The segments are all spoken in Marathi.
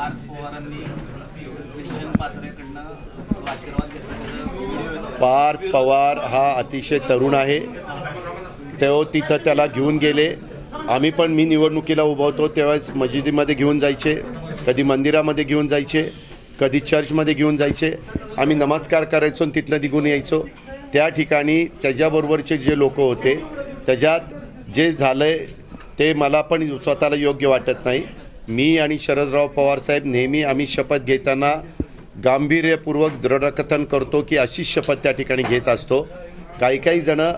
पवारांनी ख्रिश्चन पात्रेकडनं आशीर्वाद घेतला. त्याचा पार्थ पवार हा अतिशय तरुण आहे. तो तिथं त्याला घेऊन गेले. आम्ही पण मी निवडणुकीला उभा होतो तेव्हाच मशिदीमध्ये घेऊन जायचे कधी मंदिरामध्ये घेऊन जायचे कधी चर्चमध्ये घेऊन जायचे. आम्ही नमस्कार करायचो आणि तिथनं निघून यायचो. त्या ठिकाणी त्याच्याबरोबरचे जे लोक होते त्याच्यात जे झालं आहे ते मला पण स्वतःला योग्य वाटत नाही. मी आणि शरदराव पवारसाहेब नेहमी आम्ही शपथ घेताना गांभीर्यपूर्वक दृढकथन करतो की अशीच शपथ त्या ठिकाणी घेत असतो. काही काही जणं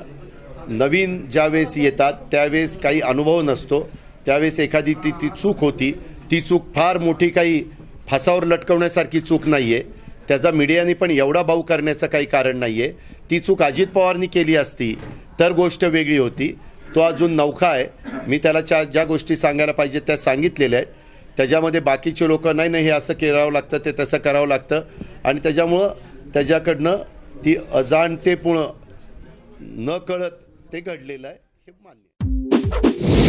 नवीन ज्यावेळेस येतात त्यावेळेस काही अनुभव नसतो. त्यावेळेस एखादी ती ती चूक होती. ती चूक फार मोठी काही फासावर लटकवण्यासारखी चूक नाही आहे त्याचा मीडियाने पण एवढा भाऊ करण्याचं काही कारण नाही आहे ती चूक अजित पवारनी केली असती तर गोष्ट वेगळी होती. तो अजून नौखा आहे. मी त्याला च्या ज्या गोष्टी सांगायला पाहिजे त्या सांगितलेल्या आहेत. त्याच्यामध्ये बाकीचे लोक नाही नाही हे असं करावं लागतं ते तसं करावं लागतं. आणि त्याच्यामुळं त्याच्याकडनं ती अजाणतेपुणं न कळत ते घडलेलं आहे हे मान्य